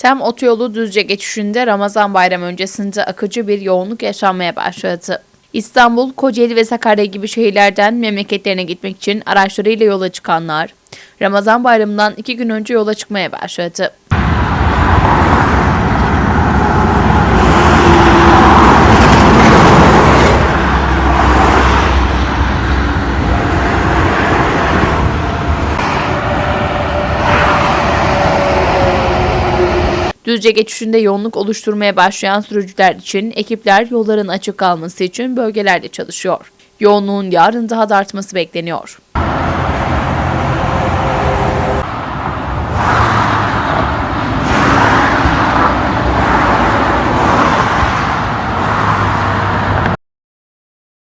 Tem otoyolu Düzce geçişinde Ramazan bayramı öncesinde akıcı bir yoğunluk yaşanmaya başladı. İstanbul, Kocaeli ve Sakarya gibi şehirlerden memleketlerine gitmek için araçlarıyla yola çıkanlar, Ramazan bayramından iki gün önce yola çıkmaya başladı. Düzce geçişinde yoğunluk oluşturmaya başlayan sürücüler için ekipler yolların açık kalması için bölgelerde çalışıyor. Yoğunluğun yarın daha da artması bekleniyor.